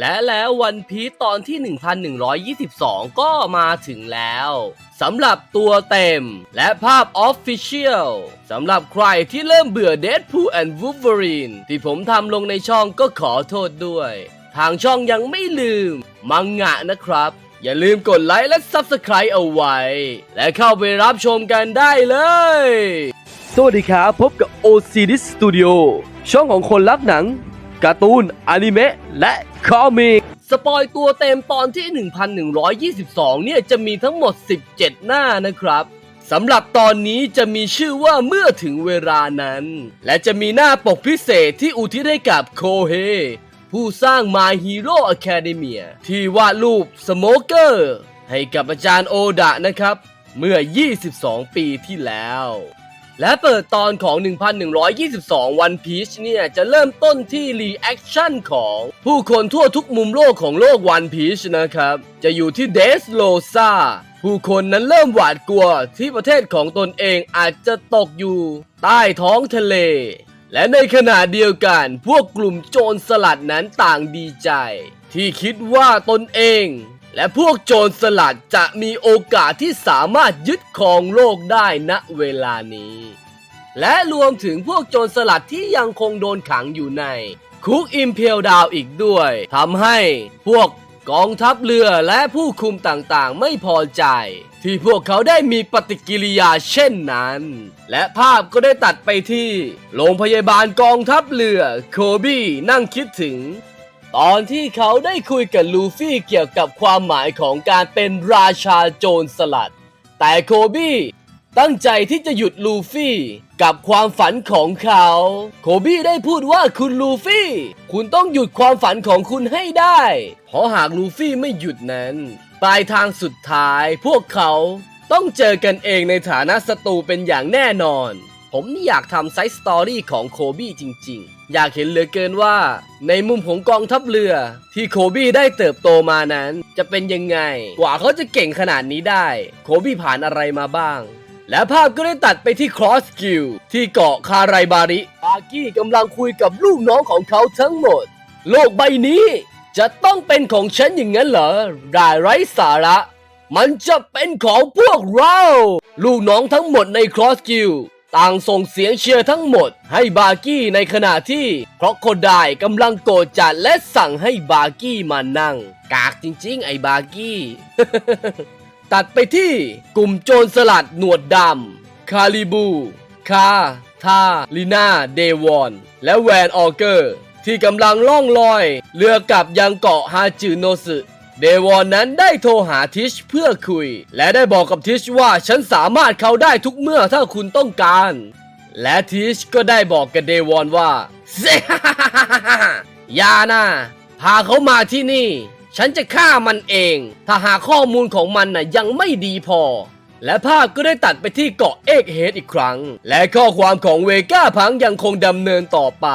และแล้ววันพีซตอนที่ 1122 ก็มาถึงแล้วสำหรับตัวเต็มและภาพ Official สำหรับใครที่เริ่มเบื่อ Deadpool and Wolverine ที่ผมทำลงในช่องก็ขอโทษด้วย ทางช่องยังไม่ลืม มังงะนะครับ อย่าลืมกดไลค์และ Subscribe เอาไว้ และเข้าไปรับชมกันได้เลย สวัสดีครับ พบกับ OCD Studio ช่องของคนรักหนัง การ์ตูนอนิเมะและคอมิกสปอยตัวเต็มตอนที่ 1122 เนี่ยจะมีทั้งหมด 17 หน้านะครับสำหรับตอนนี้จะมีชื่อว่าเมื่อถึงเวลานั้น และจะมีหน้าปกพิเศษที่อุทิศให้กับโคเฮผู้สร้าง My Hero Academia ที่วาดรูปสโมเกอร์ให้กับอาจารย์โอดะนะครับ เมื่อ 22 ปีที่แล้ว และเปิดตอนของ 1122 One Piece เนี่ย จะเริ่มต้นที่รีแอคชั่นของผู้คนทั่วทุกมุมโลกของโลก One Piece นะครับ จะอยู่ที่เดสโลซาผู้คนนั้นเริ่มหวาดกลัวที่ประเทศของตนเองอาจจะตกอยู่ ใต้ท้องทะเล และในขณะเดียวกันพวกกลุ่มโจรสลัดนั้นต่างดีใจ ที่คิดว่าตนเอง และพวกโจรสลัดจะมีโอกาสที่สามารถยึดครองโลกได้ณเวลานี้ และรวมถึงพวกโจรสลัดที่ยังคงโดนขังอยู่ใน คุกอิมเพียวดาวอีกด้วยทำให้พวกกองทัพเรือและผู้คุมต่างๆ ไม่พอใจ ที่พวกเขาได้มีปฏิกิริยาเช่นนั้น และภาพก็ได้ตัดไปที่ โรงพยาบาลกองทัพเรือ โคบี้นั่งคิดถึง ตอนที่เขาได้คุยกับลูฟี่เกี่ยวกับความหมายของการเป็นราชาโจรสลัด แต่โคบี้ตั้งใจที่จะหยุดลูฟี่กับความฝันของเขา โคบี้ได้พูดว่าคุณลูฟี่ คุณต้องหยุดความฝันของคุณให้ได้ เพราะหากลูฟี่ไม่หยุดนั้น ปลายทางสุดท้ายพวกเขาต้องเจอกันเองในฐานะศัตรูเป็นอย่างแน่นอน ผมนี่อยากทำไซส์สตอรี่ของโคบี้จริงๆ อยากเห็นเหลือเกินว่า ในมุมของกองทัพเรือ ที่โคบี้ได้เติบโตมานั้น จะเป็นยังไง กว่าเขาจะเก่งขนาดนี้ได้ โคบี้ผ่านอะไรมาบ้าง และภาพก็ได้ตัดไปที่ครอสกิลที่เกาะคาไรบาริบากี้กำลังคุยกับลูกน้องของเขาทั้งหมด โลกใบนี้ จะต้องเป็นของฉันอย่างนั้นเหรอรายไร้สาระมันจะเป็นของพวกเรา ลูกน้องทั้งหมดในครอสกิล ต่างส่งเสียงเชียร์ทั้งหมด ให้บากี้ในขณะที่ครอกโคไดกำลังโกรธจัดและสั่งให้บากี้มานั่ง กากจริง ๆ ไอ้บากี้ ตัดไปที่กลุ่มโจรสลัดหนวดดำคาริบู คา ทา ลิน่าเดวอน และแวนออเกอร์ ที่กำลังล่องลอย เรือกลับยังเกาะฮาจืโนสึ เดวอนนั้นได้โทรหาทิชเพื่อคุย และได้บอกกับทิชว่าฉันสามารถเข้าได้ทุกเมื่อถ้าคุณต้องการ และทิชก็ได้บอกกับเดวอนว่าอย่านะพาเขามาที่นี่ ฉันจะฆ่ามันเอง ถ้าหาข้อมูลของมันน่ะยังไม่ดีพอ และภาพก็ได้ตัดไปที่เกาะเอกเฮดอีกครั้ง และข้อความของเวก้าพังยังคงดำเนินต่อไป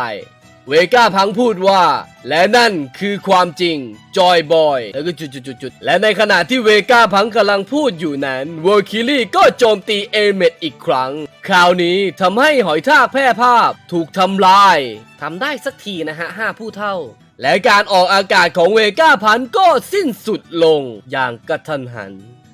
เวก้าพังพูดว่า และนั่นคือความจริง จอยบอย แล้วก็จุดๆๆๆ และในขณะที่เวก้าพังกำลังพูดอยู่นั้นเวอร์คิลี่ก็โจมตีเอเมดอีกครั้ง คราวนี้ทำให้หอยทากแพร่ภาพถูกทำลายทำได้สักทีนะฮะห้าผู้เท่า และการออกอากาศของเวก้าพันก็สิ้นสุดลงอย่างกระทันหัน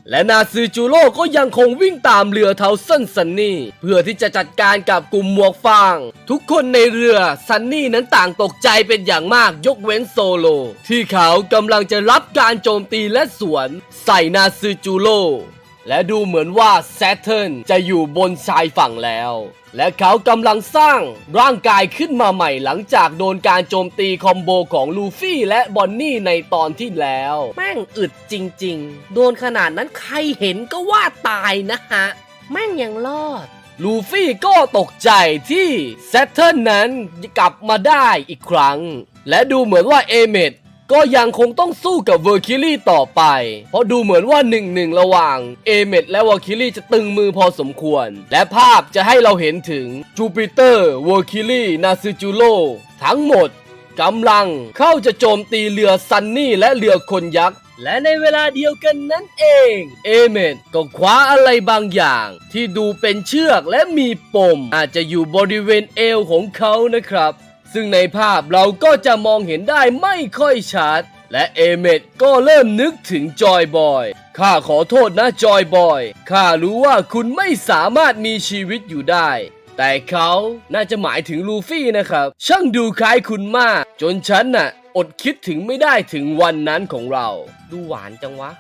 และนาซือจูโร่ก็ยังคงวิ่งตามเรือเทาเส้นซันนี่ เพื่อที่จะจัดการกับกลุ่มหมวกฟาง ทุกคนในเรือซันนี่นั้นต่างตกใจเป็นอย่างมากยกเว้นโซโล ที่เขากำลังจะรับการโจมตีและสวน ใส่นาซือจูโร่ และดูเหมือนว่าแซทเทิร์นจะอยู่บนชายฝั่งแล้ว และเขากำลังสร้างร่างกายขึ้นมาใหม่หลังจากโดนการโจมตีคอมโบของลูฟี่และบอนนี่ในตอนที่แล้ว แม่งอึดจริงๆ โดนขนาดนั้นใครเห็นก็ว่าตายนะฮะ แม่งยังรอดลูฟี่ก็ตกใจที่แซทเทิร์นนั้นกลับมาได้อีกครั้ง และดูเหมือนว่าเอเมด ก็ยังคงต้องสู้กับเวอร์คิลี่ต่อไป เพราะดูเหมือนว่าหนึ่งหนึ่งระหว่างเอเมดและเวอร์คิลี่จะตึงมือพอสมควร และภาพจะให้เราเห็นถึงจูปิเตอร์เวอร์คิลี่นาซูจูโรทั้งหมดกำลังเข้าจะโจมตีเรือซันนี่และเรือคนยักษ์และในเวลาเดียวกันนั้นเอง เอเมดก็คว้าอะไรบางอย่าง ที่ดูเป็นเชือกและมีปม อาจจะอยู่บริเวณเอวของเขานะครับ ซึ่งในภาพเราก็จะมองเห็นได้ไม่ค่อยชัด และเอเมดก็เริ่มนึกถึงจอยบอย ข้าขอโทษนะจอยบอย ข้ารู้ว่าคุณไม่สามารถมีชีวิตอยู่ได้ แต่เขาน่าจะหมายถึงลูฟี่นะครับ ช่างดูคล้ายคุณมาก จนฉันน่ะ อดคิดถึงไม่ได้ถึงวันนั้นของเรา ดูหวานจังวะ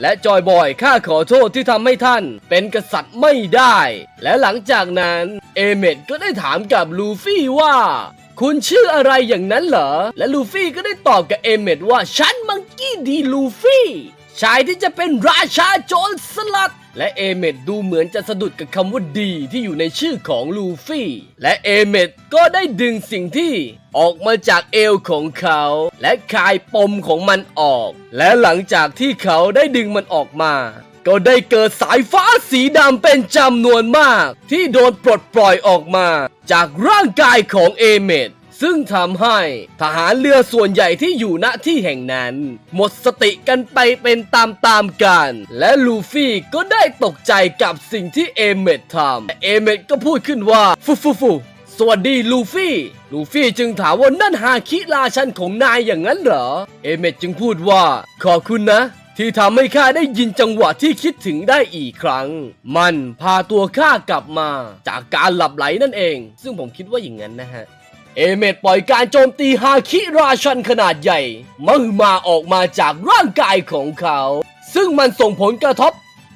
และจอยบอยข้าขอโทษที่ทำให้ท่านเป็นกษัตริย์ไม่ได้ และหลังจากนั้น เอเมดก็ได้ถามกับลูฟี่ว่า คุณชื่ออะไรอย่างนั้นเหรอ และลูฟี่ก็ได้ตอบกับเอเมดว่าฉันมังกี้ดีลูฟี่ชายที่จะเป็นราชาโจรสลัด และเอเมดดูเหมือนจะสะดุดกับคำว่าดีที่อยู่ในชื่อของลูฟี่ และเอเมดก็ได้ดึงสิ่งที่ออกมาจากเอวของเขา และคลายปมของมันออก และหลังจากที่เขาได้ดึงมันออกมา ก็ได้เกิดสายฟ้าสีดำเป็นจำนวนมาก ที่โดนปลดปล่อยออกมา จากร่างกายของเอเมดซึ่งทำให้ทหารเรือส่วนใหญ่ที่อยู่ณที่แห่งนั้น หมดสติกันไปเป็นตามๆกัน และลูฟี่ก็ได้ตกใจกับสิ่งที่เอเมดทำเอเมดก็พูดขึ้นว่าฟูฟูฟูสวัสดีลูฟี่ ลูฟี่จึงถามว่านั่นฮาคิราชันของนายอย่างนั้นเหรอ เอเมดจึงพูดว่า ขอบคุณนะ ที่ทำให้ข้าได้ยินจังหวะที่คิดถึงได้อีกครั้ง มันพาตัวข้ากลับมาจากการหลับไหลนั่นเอง ซึ่งผมคิดว่าอย่างนั้นนะฮะ เอเมดปล่อยการโจมตีฮาคิราชันขนาดใหญ่มหึมาออกมาจากร่างกายของเขา ซึ่งมันส่งผลกระทบ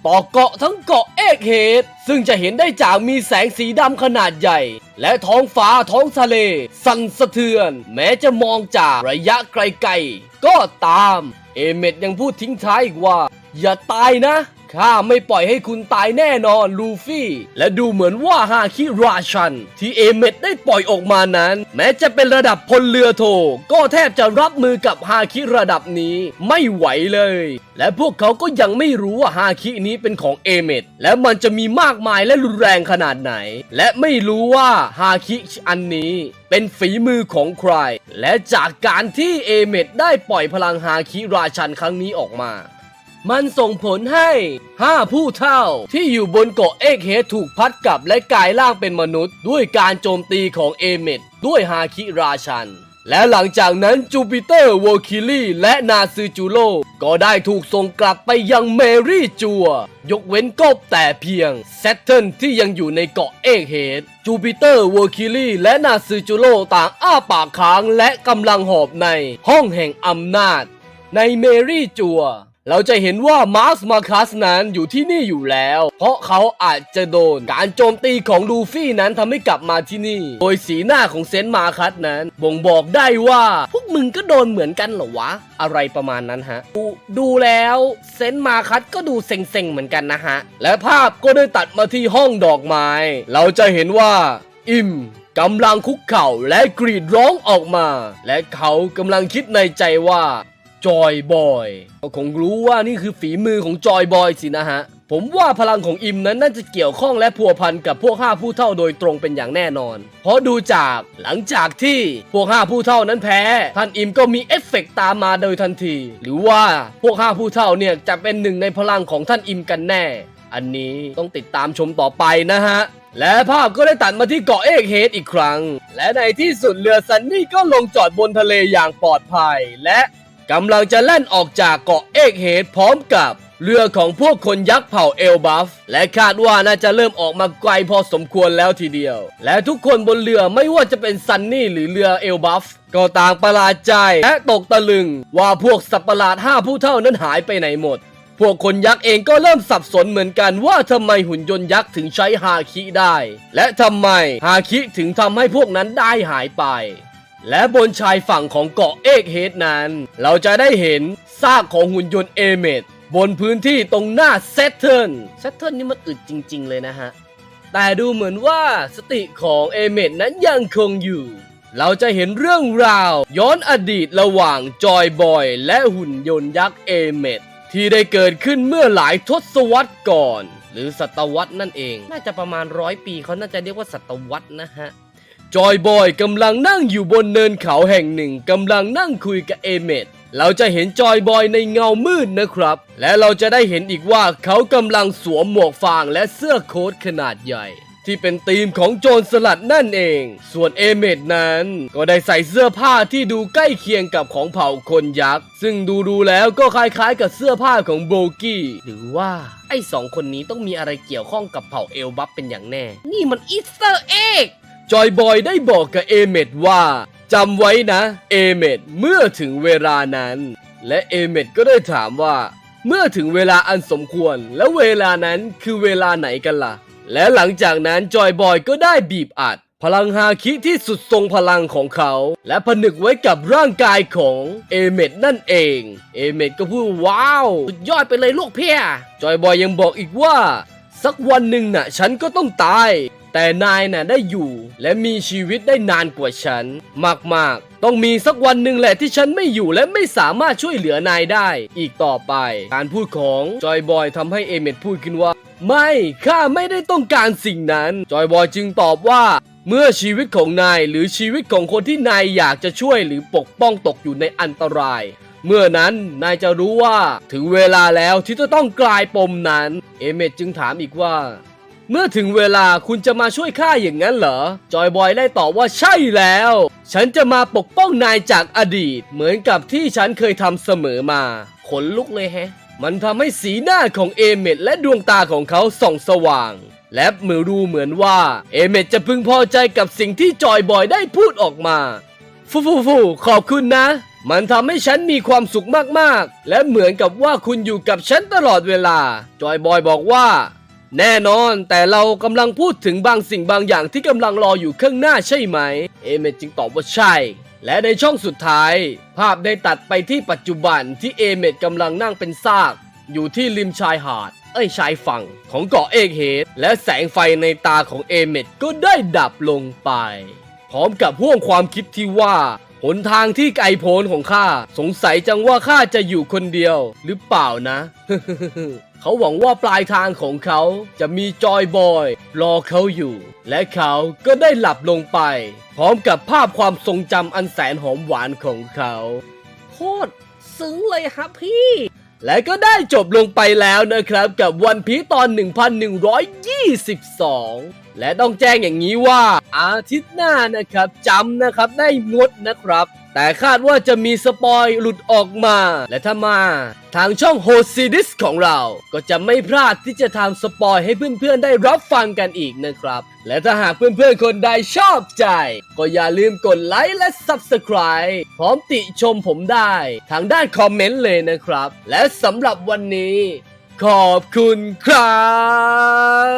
ต่อเกาะทั้งเกาะเอกเฮดซึ่งจะเห็นได้จากมีแสงสีดำขนาดใหญ่ และท้องฟ้าท้องทะเล สั่นสะเทือน แม้จะมองจากระยะไกลๆก็ตาม เอเมดยังพูดทิ้งท้ายอีกว่า อย่าตายนะ ข้าไม่ปล่อยให้คุณตายแน่นอนลูฟี่ และดูเหมือนว่าฮาคิราชัน ที่เอเมดได้ปล่อยออกมานั้น แม้จะเป็นระดับพลเรือโท ก็แทบจะรับมือกับฮาคิระดับนี้ไม่ไหวเลย และพวกเขาก็ยังไม่รู้ว่าฮาคินี้เป็นของเอเมดและมันจะมีมากมายและรุนแรงขนาดไหน และไม่รู้ว่าฮาคิอันนี้เป็นฝีมือของใคร และจากการที่เอเมดได้ปล่อยพลังฮาคิราชันครั้งนี้ออกมา มันส่งผลให้ 5 ผู้เท่า ที่อยู่บนเกาะเอกเฮดถูกพัดกลับและกลายร่างเป็นมนุษย์ ด้วยการโจมตีของเอเมดด้วยฮาคิราชัน และหลังจากนั้นจูปิเตอร์โวคิลีและนาซูจูโร่ก็ได้ถูกส่งกลับไปยังเมรี่จัว ยกเว้นกบแต่เพียงแซตเทิลที่ยังอยู่ในเกาะเอกเฮดจูปิเตอร์โวคิลีและนาซูจูโร่ต่างอ้าปากค้างและกำลังหอบในห้องแห่งอำนาจ ในเมรี่จัว เราจะเห็นว่ามาร์สมาคัสนั้นอยู่ที่นี่อยู่แล้ว เพราะเขาอาจจะโดน การโจมตีของลูฟี่นั้นทำให้กลับมาที่นี่ โดยสีหน้าของเซนต์มาคัสนั้น บ่งบอกได้ว่า พวกมึงก็โดนเหมือนกันเหรอวะ อะไรประมาณนั้นฮะ ดูดูแล้วเซนต์มาคัสก็ดูเซ็งๆเหมือนกันนะฮะ และภาพก็ได้ตัดมาที่ห้องดอกไม้ เราจะเห็นว่าอิมกำลังคุกเข่าและกรีดร้องออกมา และเขากำลังคิดในใจว่า จอยบอยก็คงรู้ว่านี่คือฝีมือของจอยบอยสินะฮะ ผมว่าพลังของอิมนั้นน่าจะเกี่ยวข้องและพัวพันกับพวกห้าผู้เท่าโดยตรงเป็นอย่างแน่นอน เพราะดูจากหลังจากที่พวกห้าผู้เท่านั้นแพ้ ท่านอิมก็มีเอฟเฟกต์ตามมาโดยทันที หรือว่าพวกห้าผู้เท่าเนี่ยจะเป็นหนึ่งในพลังของท่านอิมกันแน่ อันนี้ต้องติดตามชมต่อไปนะฮะและภาพก็ได้ตัดมาที่เกาะเอกเฮดอีกครั้ง และในที่สุดเรือซันนี่ก็ลงจอดบนทะเลอย่างปลอดภัย และ กำลังจะแล่นออกจากเกาะเอกเฮดพร้อมกับเรือของพวกคนยักษ์เผ่าเอลบัฟ และคาดว่าน่าจะเริ่มออกมาไกลพอสมควรแล้วทีเดียว และทุกคนบนเรือไม่ว่าจะเป็นซันนี่หรือเรือเอลบัฟ ก็ต่างประหลาดใจและตกตะลึง ว่าพวกสัตว์ประหลาดห้าผู้เท่านั้นหายไปไหนหมด พวกคนยักษ์เองก็เริ่มสับสนเหมือนกันว่าทำไมหุ่นยนต์ยักษ์ถึงใช้ฮาคิได้ และทำไมฮาคิถึงทำให้พวกนั้นได้หายไป และบนชายฝั่งของเกาะเอกเฮดนั้น เราจะได้เห็นซากของหุ่นยนต์เอเมดบนพื้นที่ตรงหน้าเซตเทิลเซตเทิลนี่มันอึดจริง ๆ เลยนะฮะ แต่ดูเหมือนว่าสติของเอเมดนั้นยังคงอยู่ เราจะเห็นเรื่องราว ย้อนอดีตระหว่างจอยบอย และหุ่นยนต์ยักษ์เอเมดที่ได้เกิดขึ้นเมื่อหลายทศวรรษก่อน หรือศตวรรษนั่นเอง น่าจะประมาณร้อยปีเขาน่าจะเรียกว่าศตวรรษนะฮะ จอยบอยกำลังนั่งอยู่บนเนินเขาแห่งหนึ่งกำลังนั่งคุยกับเอเมดเราจะเห็นจอยบอยในเงามืดนะครับ และเราจะได้เห็นอีกว่าเขากำลังสวมหมวกฟางและเสื้อโค้ทขนาดใหญ่ ที่เป็นธีมของโจรสลัดนั่นเอง ส่วนเอเมดนั้น ก็ได้ใส่เสื้อผ้าที่ดูใกล้เคียงกับของเผ่าคนยักษ์ ซึ่งดูดูแล้วก็คล้ายๆ กับเสื้อผ้าของโบกี้ หรือว่าไอ้สองคนนี้ต้องมีอะไรเกี่ยวข้องกับเผ่าเอลบัฟเป็นอย่างแน่ นี่มันอีสเตอร์เอ็ก จอยบอยได้บอกกับเอเมดว่าจำไว้นะเอเมดเมื่อถึงเวลานั้น และเอเมดก็ได้ถามว่า เมื่อถึงเวลาอันสมควร แล้วเวลานั้นคือเวลาไหนกันล่ะ และหลังจากนั้นจอยบอยก็ได้บีบอัด พลังฮาคิที่สุดทรงพลังของเขา และผนึกไว้กับร่างกายของเอเมดนั่นเอง เอเมดก็พูดว้าวสุดยอดไปเลยลูกเพียจอยบอยยังบอกอีกว่า สักวันหนึ่งน่ะ ฉันก็ต้องตาย แต่นายน่ะได้อยู่ และมีชีวิตได้นานกว่าฉัน มากๆ ต้องมีสักวันหนึ่งแหละที่ฉันไม่อยู่และไม่สามารถช่วยเหลือนายได้ อีกต่อไป การพูดของจอยบอยทำให้เอเมดพูดขึ้นว่า ไม่ข้าไม่ได้ต้องการสิ่งนั้น จอยบอยจึงตอบว่าเมื่อชีวิตของนายหรือชีวิตของคนที่นายอยากจะช่วยหรือปกป้องตกอยู่ในอันตราย เมื่อนั้นนายจะรู้ว่าถึงเวลาแล้วที่จะต้องกลายปมนั้น เอเมดจึงถามอีกว่า เมื่อถึงเวลาคุณจะมาช่วยข้าอย่างนั้นเหรอ จอยบอยได้ตอบว่าใช่แล้ว ฉันจะมาปกป้องนายจากอดีต เหมือนกับที่ฉันเคยทำเสมอมา ขนลุกเลยแฮะ มันทำให้สีหน้าของเอเมดและดวงตาของเขาส่องสว่าง และมือรูเหมือนว่า เอเมดจะพึงพอใจกับสิ่งที่จอยบอยได้พูดออกมาฟูฟูฟูขอบคุณนะ มันทำให้ฉันมีความสุขมากๆ และเหมือนกับว่าคุณอยู่กับฉันตลอดเวลา จอยบอยบอกว่า แน่นอนแต่เรากำลังพูดถึงบางสิ่งบางอย่างที่กำลังรออยู่ข้างหน้าใช่ไหม เอเมดจึงตอบว่าใช่ และในช่องสุดท้าย ภาพได้ตัดไปที่ปัจจุบันที่เอเมดกำลังนั่งเป็นซาก อยู่ที่ริมชายหาด เอ้ยชายฝั่งของเกาะเอกเฮดและแสงไฟในตาของเอเมดก็ได้ดับลงไป พร้อมกับพ่วงความคิดที่ว่าหนทางที่ไกลโพ้นของข้าสงสัยจังว่าข้าจะอยู่คนเดียวหรือเปล่านะ เขาหวังว่าปลายทางของเขาจะมีจอยบอย รอเขาอยู่ และเขาก็ได้หลับลงไป พร้อมกับภาพความทรงจำอันแสนหอมหวานของเขาโคตรซึ้งเลยครับพี่ และก็ได้จบลงไปแล้วนะครับกับวันพีตอน 1122 และต้องแจ้งอย่างนี้ว่าอาทิตย์หน้านะครับจำนะครับได้งดนะครับ แต่คาดว่าจะมีสปอยหลุดออกมา และถ้ามา ทางช่องโฮซีดิสของเรา ก็จะไม่พลาดที่จะทำสปอยให้เพื่อนๆ ได้รับฟังกันอีกนะครับ และถ้าหากเพื่อนๆ คนใดชอบใจ ก็อย่าลืมกดไลค์และ Subscribe พร้อมติชมผมได้ ทางด้านคอมเมนต์เลยนะครับ และสำหรับวันนี้ ขอบคุณครับ